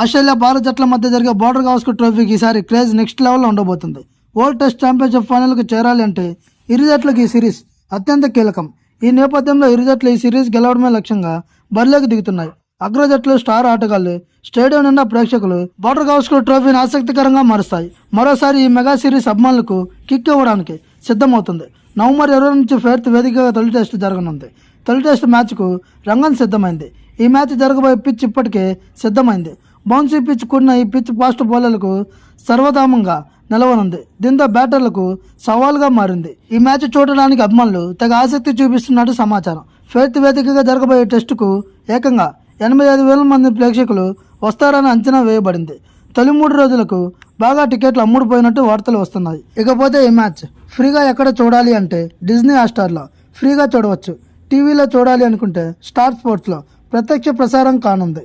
Australia Bharat జట్ల మధ్య జరిగే బోర్డర్ గవాస్కర్ ట్రోఫీకి ఈసారి క్రేజ్ నెక్స్ట్ లెవెల్లో ఉండబోతుంది. వరల్డ్ టెస్ట్ ఛాంపియన్షిప్ ఫైనల్కి చేరాలి అంటే ఇరు జట్లకు ఈ సిరీస్ అత్యంత కీలకం. ఈ నేపథ్యంలో ఇరు జట్లు ఈ సిరీస్ గెలవడమే లక్ష్యంగా బరిలోకి దిగుతున్నాయి. అగ్ర జట్లు స్టార్ ఆటగాళ్ళు స్టేడియం నిండా ప్రేక్షకులు బోర్డర్ గవాస్కర్ ట్రోఫీని ఆసక్తికరంగా మారుస్తాయి. మరోసారి ఈ మెగా సిరీస్ అభిమానులకు కిక్ ఇవ్వడానికి సిద్ధమవుతుంది. నవంబర్ ఇరవై నుంచి ఫెర్త్ వేదికగా తొలి టెస్ట్ జరగనుంది. తొలి టెస్ట్ మ్యాచ్కు రంగం సిద్ధమైంది. ఈ మ్యాచ్ జరగబోయే పిచ్ ఇప్పటికే సిద్ధమైంది. బౌన్సీ పిచ్ కూడిన ఈ పిచ్ ఫాస్ట్ బౌలర్లకు సర్వధామంగా నిలవనుంది. దీంతో బ్యాటర్లకు సవాల్గా మారింది. ఈ మ్యాచ్ చూడడానికి అభిమానులు తెగ ఆసక్తి చూపిస్తున్నట్టు సమాచారం. ఫేర్త్ వేదికగా జరగబోయే టెస్టుకు ఏకంగా ఎనభై ఐదు వేల మంది ప్రేక్షకులు వస్తారని అంచనా వేయబడింది. తొలి మూడు రోజులకు బాగా టికెట్లు అమ్ముడుపోయినట్టు వార్తలు వస్తున్నాయి. ఇకపోతే ఈ మ్యాచ్ ఫ్రీగా ఎక్కడ చూడాలి అంటే డిజ్నీ హాట్స్టార్లో ఫ్రీగా చూడవచ్చు. టీవీలో చూడాలి అనుకుంటే స్టార్ స్పోర్ట్స్లో ప్రత్యక్ష ప్రసారం కానుంది.